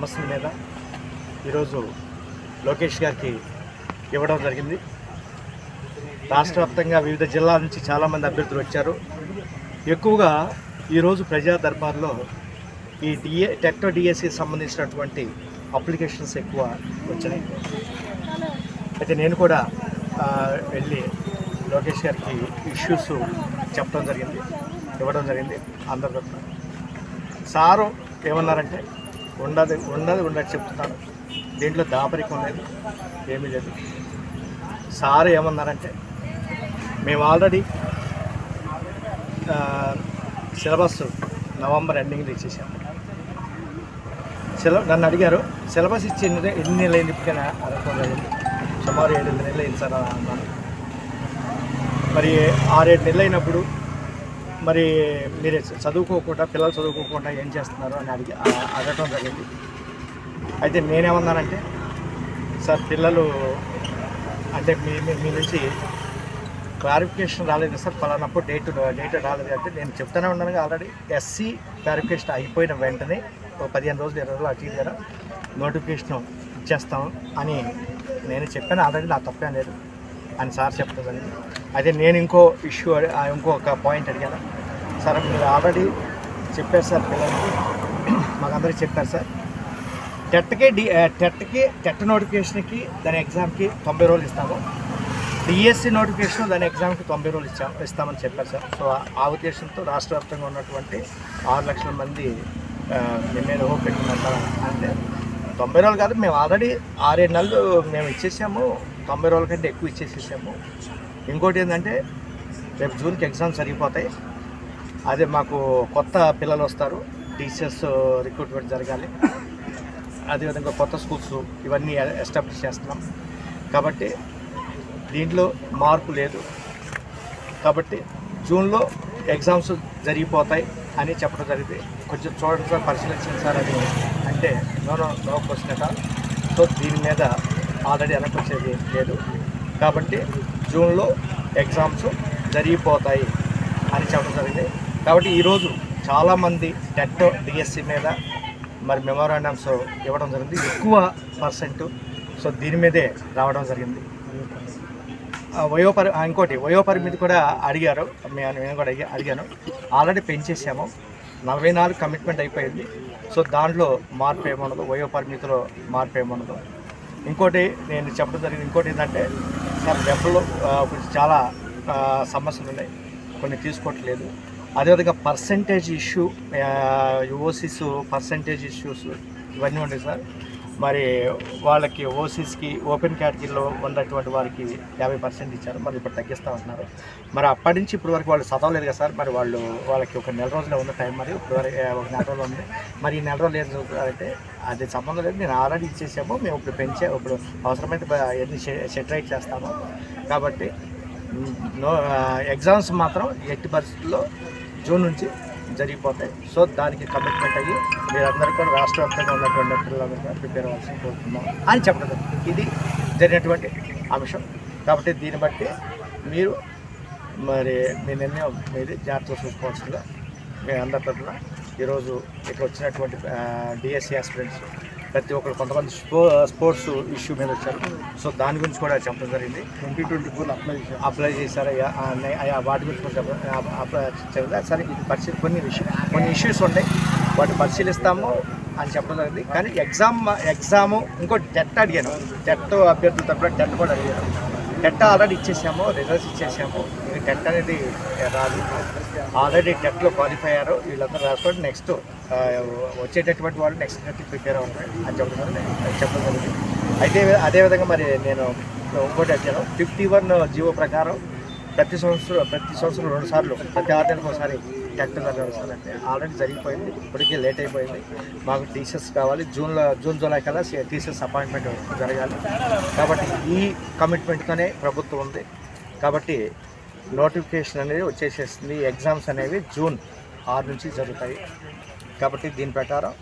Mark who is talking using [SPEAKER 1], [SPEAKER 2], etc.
[SPEAKER 1] సమస్యల మీద ఈరోజు లోకేష్ గారికి ఇవ్వడం జరిగింది. రాష్ట్ర వ్యాప్తంగా వివిధ జిల్లాల నుంచి చాలామంది అభ్యర్థులు వచ్చారు. ఎక్కువగా ఈరోజు ప్రజా దర్బార్లో ఈ డిఏ టెక్టో డిఎస్సికి సంబంధించినటువంటి అప్లికేషన్స్ ఎక్కువ వచ్చినాయి అయితే నేను కూడా వెళ్ళి లోకేష్ గారికి ఇష్యూస్ చెప్పడం జరిగింది ఇవ్వడం జరిగింది అందరి సారు ఏమన్నారంటే ఉండదు ఉండదు ఉండదు చెప్తున్నాను. దీంట్లో దాపరికం లేదు ఏమీ లేదు. సార్ ఏమన్నారంటే మేము ఆల్రెడీ సిలబస్ నవంబర్ ఎండింగ్లో ఇచ్చేసాము సిల నన్ను అడిగారు సిలబస్ ఇచ్చి ఎన్ని ఎన్ని నెలలు అయింది ఇప్పటికైనా? అనుకోలేదు. సుమారు ఏడు నెలలు అయింది సార్ అన్నాను మరి ఆరేడు నెలలు అయినప్పుడు మరి మీరు చదువుకోకుండా పిల్లలు చదువుకోకుండా ఏం చేస్తున్నారు అని అడిగి అడగటం జరిగింది. అయితే నేనేమన్నానంటే సార్ పిల్లలు అంటే మీ మీ నుంచి క్లారిఫికేషన్ రాలేదు సార్ పలానప్పుడు డేట్ డేట్ రాలేదు అంటే నేను చెప్తానే ఉన్నాను ఆల్రెడీ. ఎస్సీ క్లారిఫికేషన్ అయిపోయిన వెంటనే ఒక పదిహేను రోజులు ఇరవై రోజులు అటు ఇటు నోటిఫికేషన్ ఇచ్చేస్తాం అని నేను చెప్పాను. ఆల్రెడీ నా తప్పేం లేదు అని సార్ చెప్పడం అయితే నేను ఇంకో ఇష్యూ ఇంకొక పాయింట్ అడిగాను. సార్ మీరు ఆల్రెడీ చెప్పారు సార్ పిల్లలకి. మాకందరికి చెప్పారు సార్. టెట్కి డి టెట్కి టెట్ నోటిఫికేషన్కి దాని ఎగ్జామ్కి తొంభై రోజులు ఇస్తాము. డిఎస్సి నోటిఫికేషన్ దాని ఎగ్జామ్కి తొంభై రోజులు ఇచ్చాము ఇస్తామని చెప్పారు సార్. సో ఆ ఉద్దేశంతో రాష్ట్ర వ్యాప్తంగా ఉన్నటువంటి ఆరు లక్షల మంది ఆ, మీ మీద హోప్ అంటే తొంభై రోజులు కాదు మేము ఆల్రెడీ ఆరేడు నెలలు మేము ఇచ్చేసాము. తొంభై రోజుల కంటే ఎక్కువ ఇచ్చేసేసాము. ఇంకోటి ఏంటంటే రేపు జూన్కి ఎగ్జామ్స్ జరిగిపోతాయి. అదే మాకు కొత్త పిల్లలు వస్తారు. టీచర్స్ uh, రిక్రూట్మెంట్ జరగాలి. అదేవిధంగా కొత్త స్కూల్స్ ఇవన్నీ ఎస్టాబ్లిష్ చేస్తున్నాం. కాబట్టి దీంట్లో మార్పు లేదు. కాబట్టి జూన్లో ఎగ్జామ్స్ జరిగిపోతాయి అని చెప్పడం జరిగింది. కొంచెం చూడండి సార్ పరిశీలించండి సార్ అని అంటే నో నో క్వశ్చన్ అట సో దీని మీద ఆల్రెడీ వెనకొచ్చేది లేదు. కాబట్టి జూన్లో ఎగ్జామ్స్ జరిగిపోతాయి అని చెప్పడం జరిగింది. కాబట్టి ఈరోజు చాలామంది టెట్ డిఎస్సి మీద మరి మెమోరాండమ్స్ ఇవ్వడం జరిగింది. ఎక్కువ పర్సెంట్ సో దీని మీదే రావడం జరిగింది. వయోపరి ఇంకోటి వయోపరిమితి కూడా అడిగారు. మేము నేను కూడా అడిగాను. ఆల్రెడీ పెంచేసాము. నలభై నాలుగు కమిట్మెంట్ అయిపోయింది. సో దాంట్లో మార్పు ఏముండదు? వయోపరిమితిలో మార్పు ఏముండదు? ఇంకోటి నేను చెప్పడం జరిగింది. ఇంకోటి ఏంటంటే సార్ డబ్బులు కొంచెం చాలా సమస్యలు ఉన్నాయి. కొన్ని తీసుకోవట్లేదు. అదేవిధంగా percentage issue OCs percentage issues ఇవన్నీ ఉన్నాయి సార్. మరి వాళ్ళకి ఓసీస్కి ఓపెన్ కేటగిరీలో ఉన్నటువంటి వారికి యాభై పర్సెంట్ ఇచ్చారు. మరి ఇప్పుడు తగ్గిస్తూ ఉంటున్నారు. మరి అప్పటి నుంచి ఇప్పుడు వరకు వాళ్ళు చదవలేదు కదా సార్. మరి వాళ్ళు వాళ్ళకి ఒక నెల రోజులే ఉన్న టైం మరి ఇప్పుడు వరకు ఒక నెల రోజులు ఉంది. మరి ఈ నెల రోజులు ఏం చదువుతారంటే అది సంబంధం లేదు. నేను ఆల్రెడీ ఇచ్చేసాము. మేము ఇప్పుడు పెంచే ఇప్పుడు అవసరమైతే ఎన్ని సెటరైట్ చేస్తాము. కాబట్టి ఎగ్జామ్స్ మాత్రం ఎట్టి పరిస్థితుల్లో జూన్ నుంచి జరిగిపోతాయి. సో దానికి కమిట్మెంట్ అయ్యి మీరందరూ కూడా రాష్ట్ర వ్యాప్తంగా ఉన్నటువంటి పిల్లలందరూ కూడా ప్రిపేర్ అవ్వాల్సి కోరుతున్నాం అని చెప్పడం ఇది జరిగినటువంటి అంశం. కాబట్టి దీన్ని బట్టి మీరు మరి మీ నిర్ణయం మీది జాగ్రత్తగా చూసుకోవాల్సిందిగా మీ అందరి తరఫున ఈరోజు ఇక్కడ వచ్చినటువంటి డిఎస్సి ఆస్పిరెంట్స్ ప్రతి ఒక్కరు కొంతమంది స్పో స్పోర్ట్స్ ఇష్యూ మీద వచ్చారు. సో దాని గురించి కూడా చెప్పడం జరిగింది. Twenty twenty four apply apply చేశారు? వాటి గురించి కూడా అప్లై సరే ఇది పరిశీలి కొన్ని కొన్ని ఇష్యూస్ ఉన్నాయి వాటి పరిశీలిస్తాము అని చెప్పడం జరిగింది. కానీ ఎగ్జామ్ ఎగ్జాము ఇంకోటి టెట్ అడిగాను. టెట్ అభ్యర్థుల తరఫున టెట్ కూడా అడిగాను. టెట్ ఆల్రెడీ ఇచ్చేసాము రిజల్ట్స్ ఇచ్చేసాము. ఇక టెట్ అనేది రాదు. ఆల్రెడీ టెట్లో క్వాలిఫై అయ్యారు. వీళ్ళందరూ రాసుకోండి. నెక్స్ట్ వచ్చేటటువంటి వాళ్ళు నెక్స్ట్ టెట్ ప్రిపేర్ అవుతారు అని చెప్పడం చెప్పడం జరిగింది. అయితే అదేవిధంగా మరి నేను ఇంకోటి వచ్చాను ఫిఫ్టీ వన్ జీవో ప్రకారం ప్రతి సంవత్సరం ప్రతి సంవత్సరం రెండు సార్లు ప్రతి ఆరు నెలలకు ఒకసారి టెట్ జరగాలి ఆల్రెడీ జరిగిపోయింది. ఇప్పటికీ లేట్ అయిపోయింది. మాకు టీచర్స్ కావాలి. జూన్లో జూన్ జూలై కల్లా టీచర్స్ అపాయింట్మెంట్ జరగాలి. కాబట్టి ఈ కమిట్మెంట్తోనే ప్రభుత్వం ఉంది. కాబట్టి నోటిఫికేషన్ అనేది వచ్చేసేస్తుంది. ఎగ్జామ్స్ అనేవి జూన్ ఆరు నుంచి జరుగుతాయి. కాబట్టి దీని ప్రకారం